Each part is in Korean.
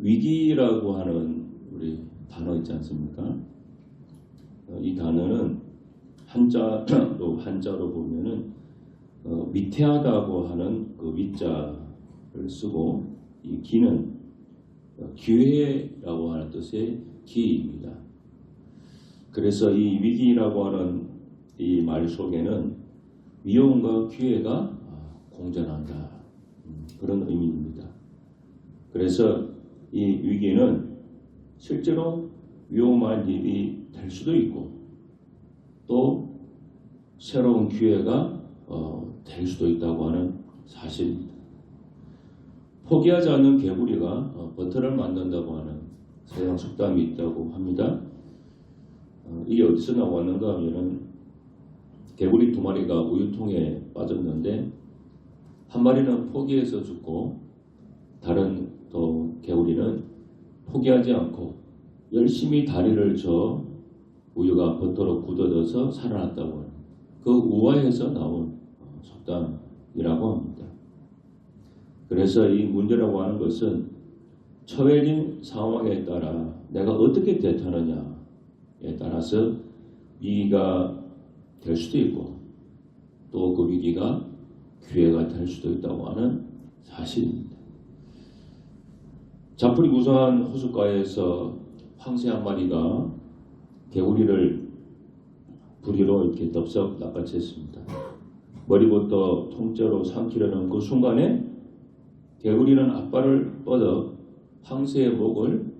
위기라고 하는 우리 단어 있지 않습니까? 어, 이 단어는 한자로 한자로 보면은 어, 위태하다고 하는 그 위자를 쓰고 이 기는 어, 기회라고 하는 뜻의 기입니다. 그래서 이 위기라고 하는 이 말 속에는 위험과 기회가 아, 공존한다 음, 그런 의미입니다. 그래서 이 위기는 실제로 위험한 일이 될 수도 있고 또 새로운 기회가 어, 될 수도 있다고 하는 사실입니다. 포기하지 않는 개구리가 어, 버터를 만든다고 하는 서양 속담이 있다고 합니다. 어, 이게 어디서 나왔는가 하면은 개구리 두 마리가 우유통에 빠졌는데 한 마리는 포기해서 죽고 다른 또 개구리는 포기하지 않고 열심히 다리를 저 우유가 버터로 굳어져서 살아났다고 합니다. 그 우화에서 나온 어, 속담이라고 합니다. 그래서 이 문제라고 하는 것은 처해진 상황에 따라 내가 어떻게 대처하느냐에 따라서 위기가 될 수도 있고 또 그 위기가 기회가 될 수도 있다고 하는 사실입니다. 자풀이 무성한 호숫가에서 황새 한 마리가 개구리를 부리로 이렇게 덥석 낚아챘습니다. 머리부터 통째로 삼키려는 그 순간에 개구리는 앞발을 뻗어 황새의 목을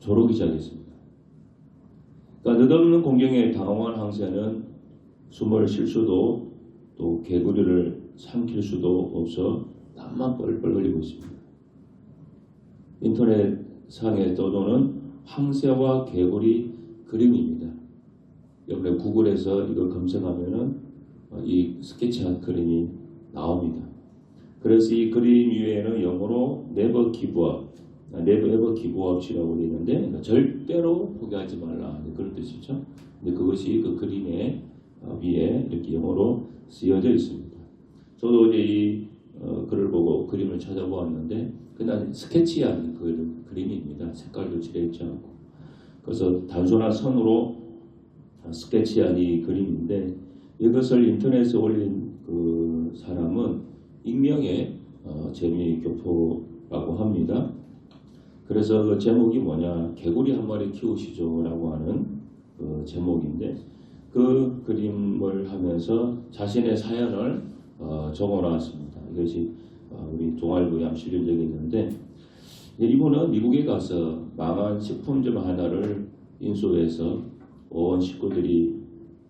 조르기 시작했습니다. 그러니까 느닷없는 공경에 당황한 황새는 숨을 쉴 수도 또 개구리를 삼킬 수도 없어 땀만 뻘뻘 흘리고 있습니다. 인터넷 상에 떠도는 황새와 개구리 그림입니다. 여러분 구글에서 이걸 검색하면은 어, 이 스케치한 그림이 나옵니다. 그래서 이 그림 위에는 영어로 never give up, 아, never ever give up이라고 되어 있는데 그러니까 절대로 포기하지 말라 그런 뜻이죠. 근데 그것이 그 그림의 어, 위에 이렇게 영어로 쓰여져 있습니다. 저도 이제 이 어, 글을 보고 그림을 찾아보았는데 그냥 스케치한 그 그림입니다. 색깔도 칠해있지 않고 그래서 단순한 선으로 스케치한 이 그림인데 이것을 인터넷에 올린 그 사람은 익명의 어, 재미 교포라고 합니다. 그래서 그 제목이 뭐냐 개구리 한 마리 키우시죠 라고 하는 그 제목인데 그 그림을 하면서 자신의 사연을 어, 적어놨습니다. 이것이 어, 우리 동아일보에 한번 실린 적이 있는데 이분은 미국에 가서 망한 식품점 하나를 인수해서 온 식구들이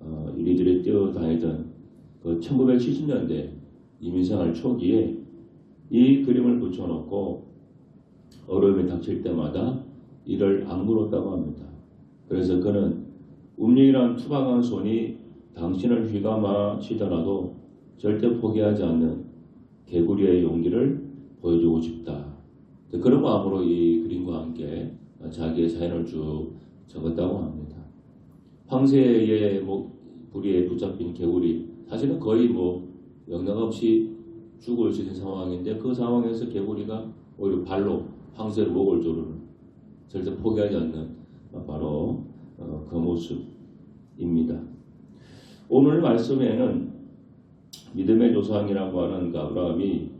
어, 이리저리 뛰어다니던 그 1970년대 이민생활 초기에 이 그림을 붙여놓고 어려움이 닥칠 때마다 이를 악물었다고 합니다. 그래서 그는 운명이란 투박한 손이 당신을 휘감아 치더라도 절대 포기하지 않는 개구리의 용기를 보여주고 싶다. 그런 마음으로 이 그림과 함께 자기의 사연을 쭉 적었다고 합니다. 황새의 목 부리에 붙잡힌 개구리 사실은 거의 뭐 영락 없이 죽을 수 있는 상황인데 그 상황에서 개구리가 오히려 발로 황새의 목을 조르는 절대 포기하지 않는 바로 어, 그 모습입니다. 오늘 말씀에는 믿음의 조상이라고 하는 그 아브라함이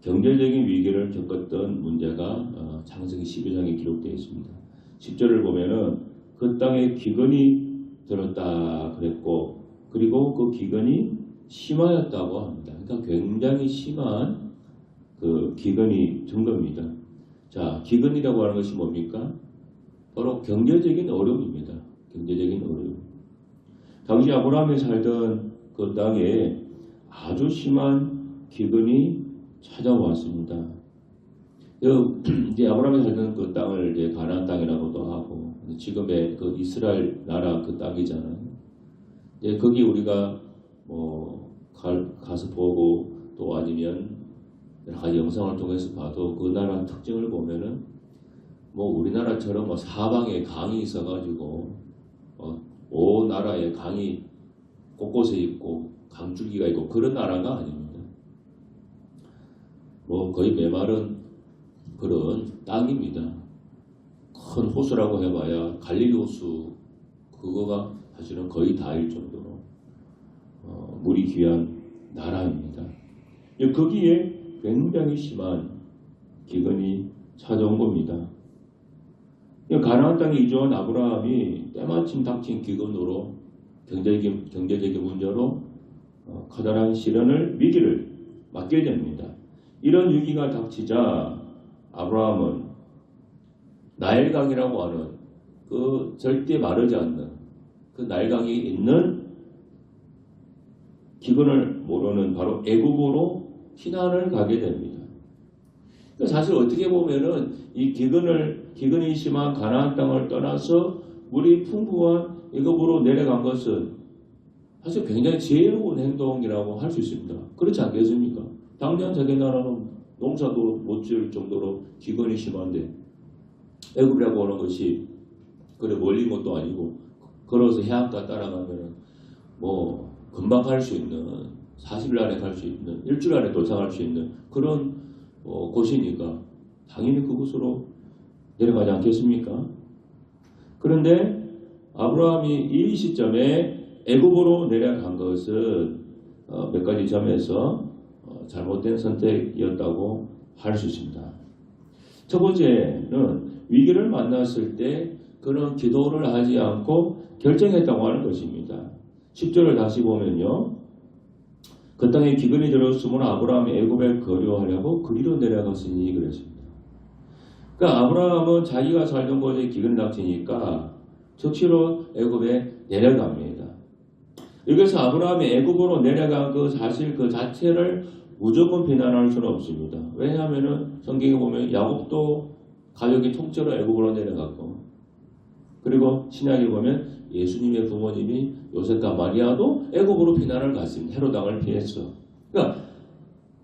경제적인 위기를 겪었던 문제가 어, 창세기 12장에 기록되어 있습니다. 10절을 보면은 그 땅에 기근이 들었다 그랬고 그리고 그 기근이 심하였다고 합니다. 그러니까 굉장히 심한 그 기근이 든 겁니다. 자, 기근이라고 하는 것이 뭡니까? 바로 경제적인 어려움입니다. 경제적인 어려움. 당시 아브라함이 살던 그 땅에 아주 심한 기근이 찾아왔습니다. 그 이제 아브라함이 살던 그 땅을 이제 가나안 땅이라고도 하고 지금의 그 이스라엘 나라 그 땅이잖아요. 이제 거기 우리가 뭐 갈, 가서 보고 또 아니면 여러 가지 영상을 통해서 봐도 그 나라 특징을 보면은 뭐 우리나라처럼 뭐 사방에 강이 있어가지고 어, 온 나라에 강이 곳곳에 있고 강줄기가 있고 그런 나라가 아닙니다. 뭐 거의 메마른 그런 땅입니다. 큰 호수라고 해봐야 갈릴리 호수 그거가 사실은 거의 다일 정도로 어, 물이 귀한 나라입니다. 예, 거기에 굉장히 심한 기근이 찾아온 겁니다. 이 가나안 땅에 이주한 아브라함이 때마침 닥친 기근으로 경제적인, 경제적인 문제로 어, 커다란 시련을 위기를 맞게 됩니다. 이런 위기가 닥치자 아브라함은 나일강이라고 하는 그 절대 마르지 않는 그 나일강이 있는 기근을 모르는 바로 애굽으로 피난을 가게 됩니다. 그러니까 사실 어떻게 보면은 이 기근을 기근이 심한 가나안 땅을 떠나서 물이 풍부한 애굽으로 내려간 것은 사실 굉장히 지혜로운 행동이라고 할 수 있습니다. 그렇지 않겠습니까? 당장 자기 나라는 농사도 못 지을 정도로 기근이 심한데 애굽이라고 하는 것이 그래 멀리 것도 아니고 걸어서 해안가 따라가면은 뭐 금방 갈 수 있는 40일 안에 갈 수 있는 일주일 안에 도착할 수 있는 그런 어, 곳이니까 당연히 그곳으로 내려가지 않겠습니까? 그런데 아브라함이 이 시점에 애굽으로 내려간 것은 어, 몇 가지 점에서 어, 잘못된 선택이었다고 할 수 있습니다. 첫 번째는 위기를 만났을 때 그런 기도를 하지 않고 결정했다고 하는 것입니다. 10절을 다시 보면요. 그 땅에 기근이 들었으므로 아브라함이 애굽에 거류하려고 그리로 내려갔으니 그랬습니다. 그러니까 아브라함은 자기가 살던 곳에 기근이 닥치니까 즉시로 애굽에 내려갑니다. 여기서 아브라함이 애굽으로 내려간 그 사실 그 자체를 무조건 비난할 수는 없습니다. 왜냐하면은 성경에 보면 야곱도 가족이 통째로 애굽으로 내려갔고 그리고 신약에 보면 예수님의 부모님이 요셉과 마리아도 애굽으로 피난을 갔습니다. 헤롯 왕을 피했어. 그러니까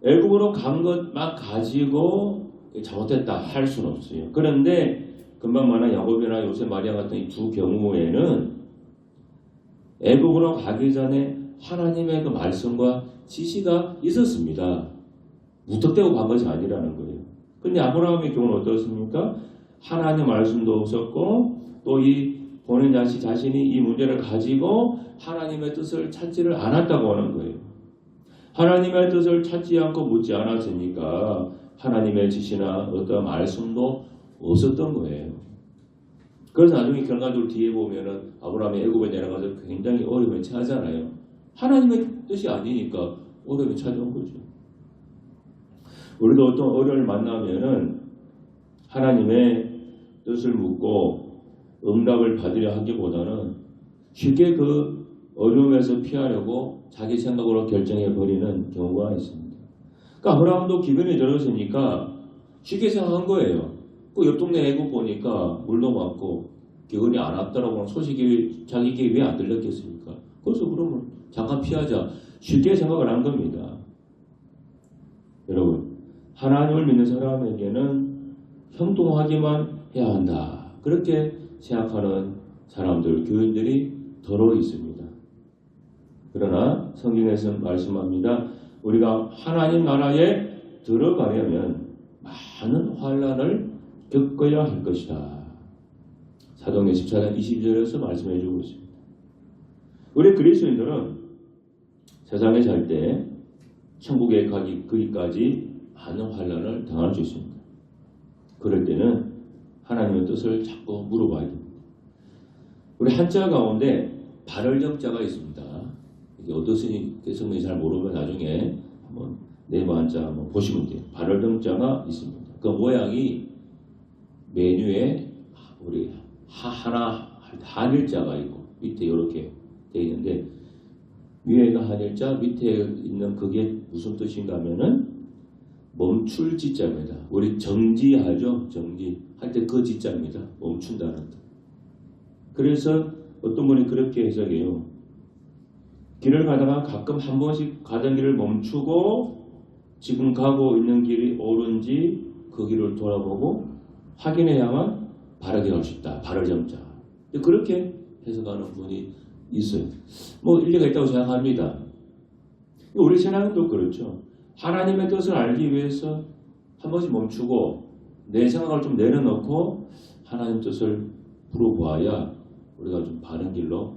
애굽으로 간 것만 가지고 잘못했다 할 수는 없어요. 그런데 금방 말한 야곱이나 요셉, 마리아 같은 이 두 경우에는 애굽으로 가기 전에 하나님의 그 말씀과 지시가 있었습니다. 무턱대고 간 것이 아니라는 거예요. 근데 아브라함의 경우는 어떻습니까? 하나님 말씀도 없었고 또이 본인 자신 자신이 이 문제를 가지고 하나님의 뜻을 찾지를 않았다고 하는 거예요. 하나님의 뜻을 찾지 않고 묻지 않았으니까 하나님의 지시나 어떤 말씀도 없었던 거예요. 그래서 나중에 결과적으로 뒤에 보면은 아브라함이 애굽에 내려가서 굉장히 어려움에 처하잖아요. 하나님의 뜻이 아니니까 어려움이 찾아온 거죠. 우리도 어떤 어려움을 만나면은 하나님의 뜻을 묻고 응답을 받으려 하기보다는 쉽게 그 어려움에서 피하려고 자기 생각으로 결정해 버리는 경우가 있습니다. 그러니까 아브라함도 기근이 들었으니까 쉽게 생각한 거예요. 그 옆 동네 애굽 보니까 물도 많고 기근이 안 왔다라고 하는 소식이 자기 귀에 왜안 들렸겠습니까? 그래서 그러면 잠깐 피하자 쉽게 생각을 한 겁니다. 여러분 하나님을 믿는 사람에게는 형통하기만 해야 한다. 그렇게 생각하는 사람들, 교인들이 더러 있습니다. 그러나 성경에서 말씀합니다. 우리가 하나님 나라에 들어가려면 많은 환란을 겪어야 할 것이다. 사도행 14장 22절에서 말씀해 주고 있습니다. 우리 그리스도인들은 세상에 살 때 천국에 가기 그기까지 많은 환란을 당할 수 있습니다. 그럴 때는 하나님의 뜻을 자꾸 물어봐야 됩니다. 우리 한자 가운데 발월정자가 있습니다. 이게 어떻으니 성경이 잘 모르면 나중에 한번 네모 한자 한번 보시면 돼요. 발월정자가 있습니다. 그 모양이 메뉴에 우리 하, 하나 한일자가 있고 밑에 이렇게 되어 있는데 위에가 한일자 밑에 있는 그게 무슨 뜻인가 하면은 멈출 지자입니다. 우리 정지하죠. 정지. 할 때 그 지자입니다. 멈춘다는 뜻. 그래서 어떤 분이 그렇게 해석해요. 길을 가다가 가끔 한 번씩 가던 길을 멈추고 지금 가고 있는 길이 옳은지 그 길을 돌아보고 확인해야만 바르게 갈수 있다. 바를 점자. 그렇게 해석하는 분이 있어요. 뭐 일리가 있다고 생각합니다. 우리 신앙도 그렇죠. 하나님의 뜻을 알기 위해서 한 번씩 멈추고 내 생각을 좀 내려놓고 하나님 뜻을 풀어보아야 우리가 좀 바른 길로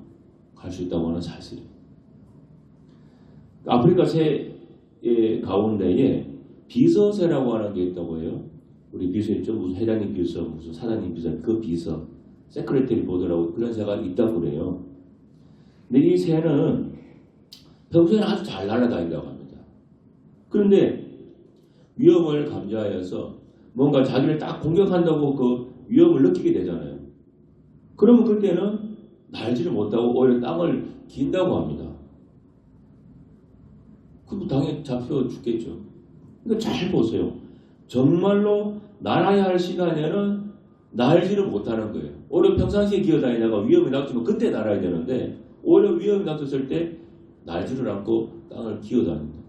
갈 수 있다고 하는 사실입니다. 아프리카 새 가운데에 비서세라고 하는 게 있다고 해요. 우리 비서 있죠? 무슨 회장님 비서, 무슨 사장님 비서, 그 비서, 세크레터리 보드라고 그런 새가 있다고 그래요. 근데 이 새는 평소에는 아주 잘 날아다닌다고 합니다. 그런데 위험을 감지하여서 뭔가 자기를 딱 공격한다고 그 위험을 느끼게 되잖아요. 그러면 그때는 날지를 못하고 오히려 땅을 긴다고 합니다. 그럼 당연히 잡혀 죽겠죠. 그러니까 잘 보세요. 정말로 날아야 할 시간에는 날지를 못하는 거예요. 오히려 평상시에 기어다니다가 위험이 닥치면 그때 날아야 되는데 오히려 위험이 닥쳤을 때 날지를 않고 땅을 기어다닌다.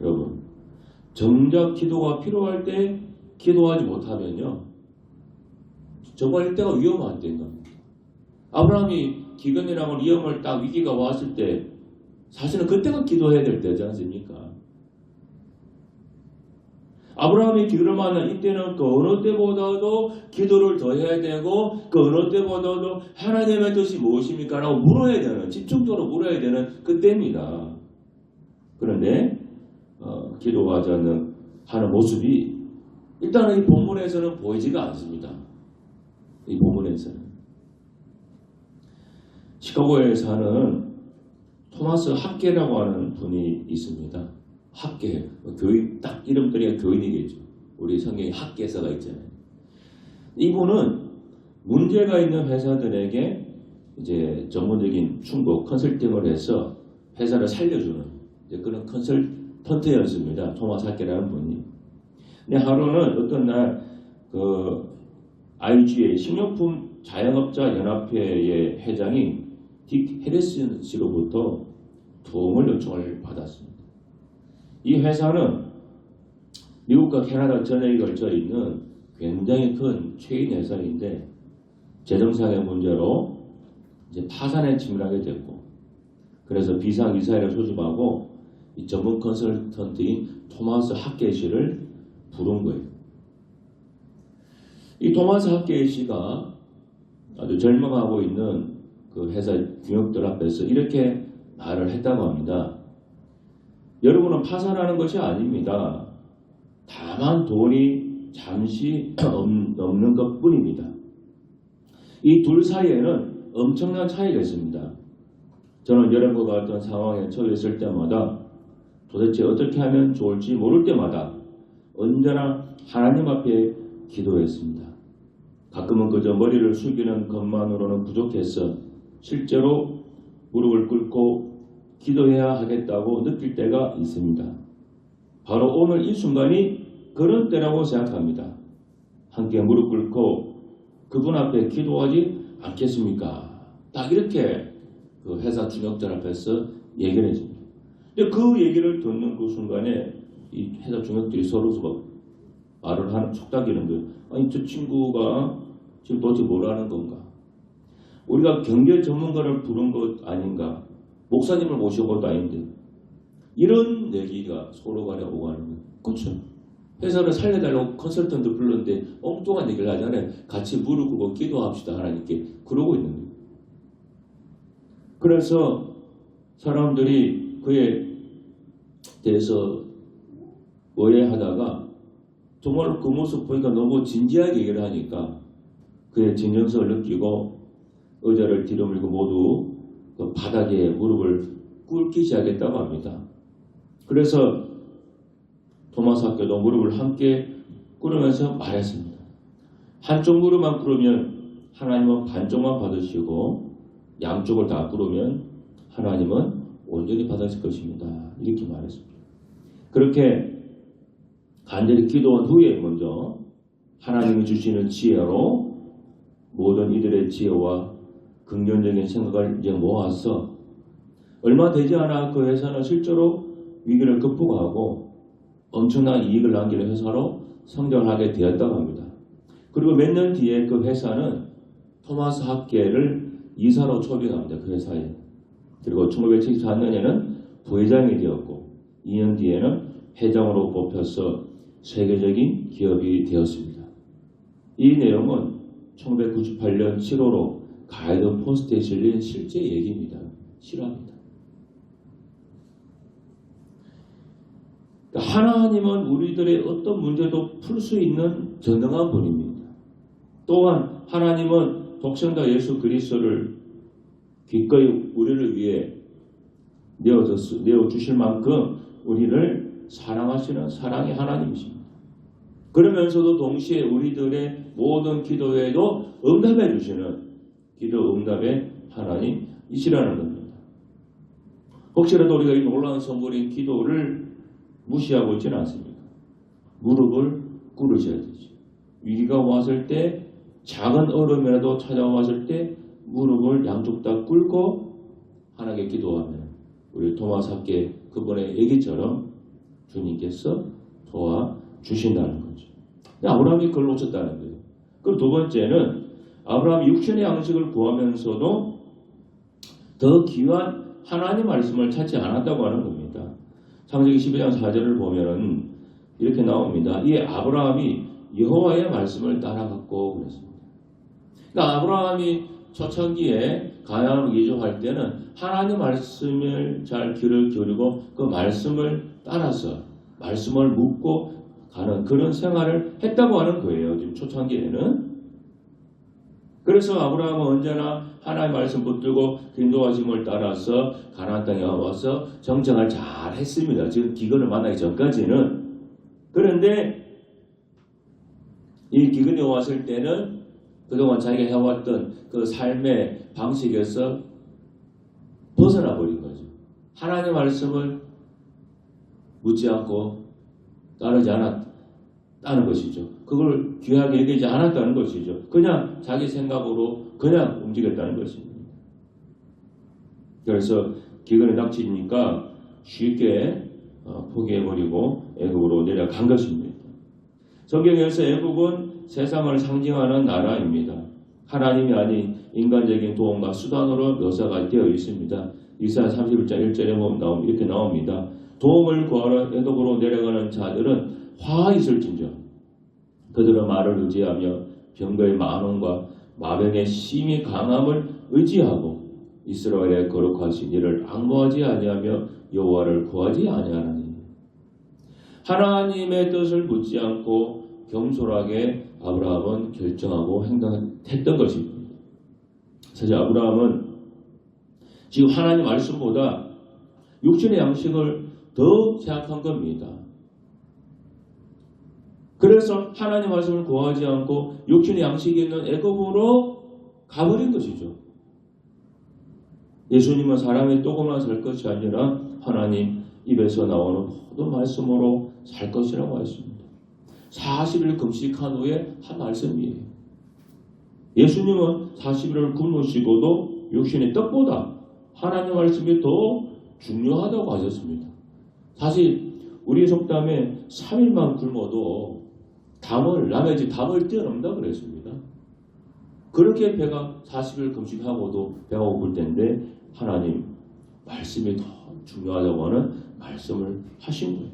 여러분, 정작 기도가 필요할 때 기도하지 못하면요. 정말 이때가 안된 겁니다. 아브라함이 기근이라는 위험을 딱 위기가 왔을 때 사실은 그때가 기도해야 될 때지 않습니까? 아브라함이 기도를 만난 이때는 그 어느 때보다도 기도를 더 해야 되고 그 어느 때보다도 하나님의 뜻이 무엇입니까? 라고 물어야 되는 집중적으로 물어야 되는 그때입니다. 그런데 어, 기도하지 않는 하는 모습이 일단은 이 본문에서는 보이지가 않습니다. 이 본문에서는 시카고에 사는 토마스 학계라고 하는 분이 있습니다. 학계, 교인, 딱 이름 들이 교인이겠죠. 우리 성경에 학계서가 있잖아요. 이분은 문제가 있는 회사들에게 이제 전문적인 충고, 컨설팅을 해서 회사를 살려주는 그런 컨설턴트였습니다. 토마스 학계라는 분이. 근데 하루는 어떤 날 그 IGA 식료품 자영업자 연합회의 회장이 딕 해리슨 씨로부터 도움을 요청을 받았습니다. 이 회사는 미국과 캐나다 전역에 걸쳐 있는 굉장히 큰 체인 회사인데 재정상의 문제로 이제 파산에 직면하게 됐고 그래서 비상 이사회를 소집하고 이 전문 컨설턴트인 토마스 학계 씨를 부른 거예요. 이 토마스 학계 씨가 아주 절망하고 있는 그 회사 규역들 앞에서 이렇게 말을 했다고 합니다. 여러분은 파산하는 것이 아닙니다. 다만 돈이 잠시 넘는 것 뿐입니다. 이 둘 사이에는 엄청난 차이가 있습니다. 저는 여러분과 같은 상황에 처했을 때마다 도대체 어떻게 하면 좋을지 모를 때마다 언제나 하나님 앞에 기도했습니다. 가끔은 그저 머리를 숙이는 것만으로는 부족해서 실제로 무릎을 꿇고 기도해야 하겠다고 느낄 때가 있습니다. 바로 오늘 이 순간이 그런 때라고 생각합니다. 함께 무릎 꿇고 그분 앞에 기도하지 않겠습니까? 딱 이렇게 그 회사 중역자 앞에서 얘기를 해줍니다. 근데 그 얘기를 듣는 그 순간에 이 회사 중역들이 서로 서로 말을 하는 속닥이는 거예요. 아니 저 친구가 지금 도대체 뭐라는 건가? 우리가 경제 전문가를 부른 것 아닌가? 목사님을 모신 것도 아닌데 이런 얘기가 서로 간에 오고 하는 거예요. 그렇죠. 회사를 살려달라고 컨설턴트 불렀는데 엉뚱한 얘기를 하잖아요. 같이 무릎 꿇고 기도합시다 하나님께 그러고 있는 거예요. 그래서 사람들이 그에 대해서 오해하다가 정말 그 모습 보니까 너무 진지하게 얘기를 하니까 그의 진정성을 느끼고 의자를 뒤로 밀고 모두 그 바닥에 무릎을 꿇기 시작했다고 합니다. 그래서 토마스 학교도 무릎을 함께 꿇으면서 말했습니다. 한쪽 무릎만 꿇으면 하나님은 반쪽만 받으시고 양쪽을 다 꿇으면 하나님은 온전히 받으실 것입니다. 이렇게 말했습니다. 그렇게 간절히 기도한 후에 먼저 하나님이 주시는 지혜로 모든 이들의 지혜와 긍정적인 생각을 이제 모아서 얼마 되지 않아 그 회사는 실제로 위기를 극복하고 엄청난 이익을 남기는 회사로 성장하게 되었다고 합니다. 그리고 몇 년 뒤에 그 회사는 토마스 학계를 이사로 초빙합니다. 그 회사에. 그리고 1974년에는 부회장이 되었고 2년 뒤에는 회장으로 뽑혀서 세계적인 기업이 되었습니다. 이 내용은 1998년 7월호 가이드 포스트에 실린 실제 얘기입니다. 실화입니다. 그러니까 하나님은 우리들의 어떤 문제도 풀 수 있는 전능한 분입니다. 또한 하나님은 독생자 예수 그리스도를 기꺼이 우리를 위해 내어주실 만큼 우리를 사랑하시는 사랑의 하나님이십니다. 그러면서도 동시에 우리들의 모든 기도에도 응답해 주시는 기도 응답의 하나님이시라는 겁니다. 혹시라도 우리가 이 놀라운 선물인 기도를 무시하고 있지는 않습니까? 무릎을 꿇으셔야 되죠. 위기가 왔을 때 작은 어려움이라도 찾아왔을 때 무릎을 양쪽 다 꿇고 하나님께 기도하면 우리 학계 그분의 얘기처럼 주님께서 도와 주신다는 거죠. 아브라함이 그걸 놓쳤다는 거예요. 그리고 두 번째는 아브라함이 육신의 양식을 구하면서도 더 귀한 하나님 말씀을 찾지 않았다고 하는 겁니다. 창세기 12장 4절을 보면은 이렇게 나옵니다. 이 아브라함이 여호와의 말씀을 따라갔고 그랬습니다. 그러니까 아브라함이 초창기에 가나안으로 이주할 때는 하나님 말씀을 잘 귀를 기울이고 그 말씀을 따라서 말씀을 묻고 가는 그런 생활을 했다고 하는 거예요. 지금 초창기에는. 그래서 아브라함은 언제나 하나님의 말씀 붙들고 인도하심을 따라서 가나안 땅에 와서 정착을 잘 했습니다. 지금 기근을 만나기 전까지는. 그런데 이 기근이 왔을 때는 그동안 자기가 해왔던 그 삶의 방식에서 벗어나 버린 거죠. 하나님의 말씀을 묻지 않고 따르지 않았다 는 것이죠. 그걸 귀하게 여기지 않았다는 것이죠. 그냥 자기 생각으로 그냥 움직였다는 것입니다. 그래서 기근에 닥치니까 쉽게 어, 포기해버리고 애국으로 내려간 것입니다. 성경에서 애국은 세상을 상징하는 나라입니다. 하나님이 아닌 인간적인 도움과 수단으로 묘사가 되어 있습니다. 이사야 31장 1절에 보면 이렇게 나옵니다. 도움을 구하러 애국으로 내려가는 자들은 화 있을진저 그들은 말을 의지하며 병거의 만원과 마병의 심히 강함을 의지하고 이스라엘의 거룩하신 이를 악모하지 아니하며 여호와를 구하지 아니하나니 하나님의 뜻을 묻지 않고 겸손하게 아브라함은 결정하고 행동했던 것입니다. 사실 아브라함은 지금 하나님 말씀보다 육신의 양식을 더 생각한 겁니다. 그래서 하나님 말씀을 구하지 않고 육신의 양식이 있는 애굽으로 가버린 것이죠. 예수님은 사람이 떡으로만 살 것이 아니라 하나님 입에서 나오는 모든 말씀으로 살 것이라고 했습니다. 40일 금식한 후에 한 말씀이에요. 예수님은 40일을 굶으시고도 육신의 떡보다 하나님 말씀이 더 중요하다고 하셨습니다. 사실 우리 속담에 3일만 굶어도 담을 남의 집 담을 뛰어넘다 그랬습니다. 그렇게 배가 40일 금식하고도 배가 고플 텐데 하나님 말씀이 더 중요하다고 하는 말씀을 하신 거예요.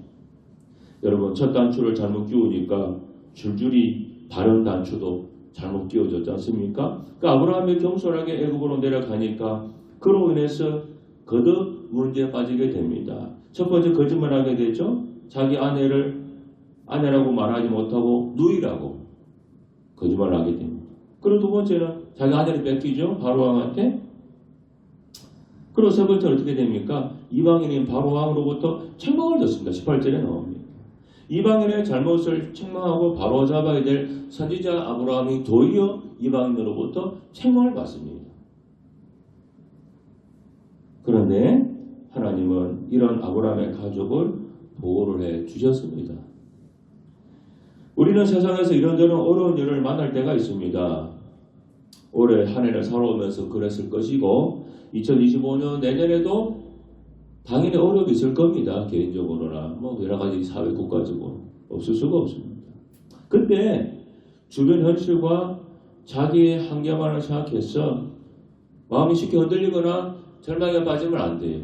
여러분 첫 단추를 잘못 끼우니까 줄줄이 다른 단추도 잘못 끼워졌지 않습니까? 그러니까 아브라함이 겸손하게 애굽으로 내려가니까 그로 인해서 거듭 문제에 빠지게 됩니다. 첫 번째 거짓말하게 되죠. 자기 아내를 아내라고 말하지 못하고 누이라고 거짓말하게 됩니다. 그리고 두 번째는 자기 아내를 뺏기죠. 바로왕한테. 그리고 세 번째는 어떻게 됩니까? 이방인인 바로왕으로부터 책망을 듣습니다. 18절에 나옵니다. 이방인의 잘못을 책망하고 바로 잡아야 될 선지자 아브라함이 도리어 이방인으로부터 책망을 받습니다. 그런데 하나님은 이런 아브라함의 가족을 보호를 해 주셨습니다. 우리는 세상에서 이런저런 어려운 일을 만날 때가 있습니다. 올해 한 해를 살아오면서 그랬을 것이고 2025년 내년에도 당연히 어려움이 있을 겁니다. 개인적으로나 뭐 여러 가지 사회 국가적으로 없을 수가 없습니다. 근데 주변 현실과 자기의 한계만을 생각해서 마음이 쉽게 흔들리거나 절망에 빠지면 안 돼요.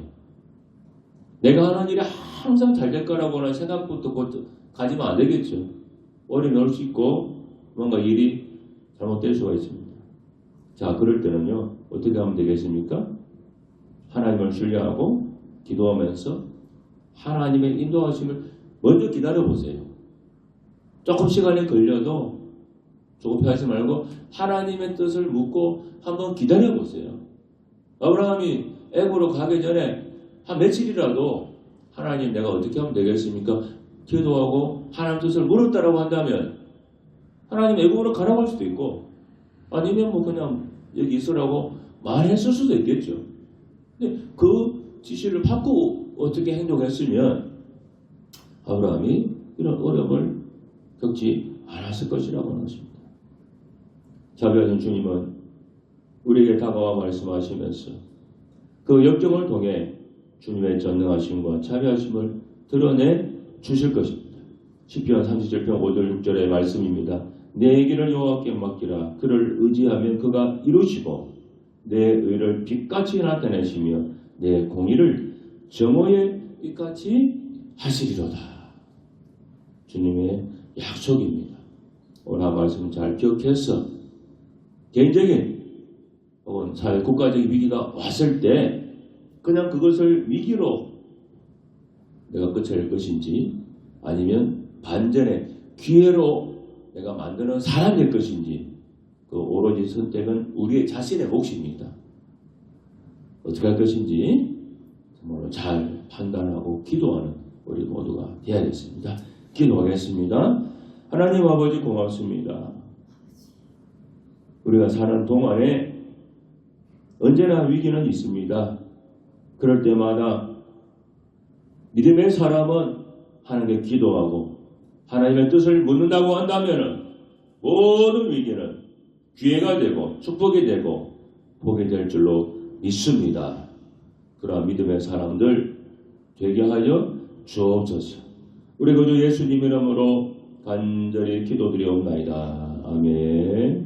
내가 하는 일이 항상 잘 될 거라고 하는 생각부터 가지면 안 되겠죠. 오래 넣을 수 있고 뭔가 일이 잘못될 수가 있습니다. 자, 그럴 때는요, 어떻게 하면 되겠습니까? 하나님을 신뢰하고 기도하면서 하나님의 인도하심을 먼저 기다려 보세요. 조금 시간이 걸려도 조급해하지 말고 하나님의 뜻을 묻고 한번 기다려 보세요. 아브라함이 애굽으로 가기 전에 한 며칠이라도 하나님 내가 어떻게 하면 되겠습니까? 기도하고 하나님 뜻을 물었다라고 한다면 하나님 애굽으로 가라고 할 수도 있고 아니면 뭐 그냥 여기 있으라고 말했을 수도 있겠죠. 근데 그 지시를 받고 어떻게 행동했으면 아브라함이 이런 어려움을 겪지 않았을 것이라고 하는 것입니다. 자비하신 주님은 우리에게 다가와 말씀하시면서 그 역경을 통해 주님의 전능하심과 자비하심을 드러내 주실 것입니다. 10편 37편 5절 6절의 말씀입니다. 내 길을 여호와께 맡기라 그를 의지하면 그가 이루시고 내 의를 빛같이 나타내시며 내 공의를 정오의 빛같이 하시리로다. 주님의 약속입니다. 오늘 말씀 잘 기억해서 개인적인 혹은 사회 국가적인 위기가 왔을 때 그냥 그것을 위기로 내가 끝낼 것인지 아니면 반전의 기회로 내가 만드는 사람이 될 것인지 그 오로지 선택은 우리의 자신의 몫입니다. 어떻게 할 것인지 정말로 잘 판단하고 기도하는 우리 모두가 되어야겠습니다. 기도하겠습니다. 하나님 아버지 고맙습니다. 우리가 사는 동안에 언제나 위기는 있습니다. 그럴 때마다 믿음의 사람은 하나님께 기도하고 하나님의 뜻을 묻는다고 한다면 모든 위기는 기회가 되고 축복이 되고 복이 될 줄로 믿습니다. 그러한 믿음의 사람들 되게 하여 주옵소서. 우리 구주 예수님 이름으로 간절히 기도드리옵나이다. 아멘.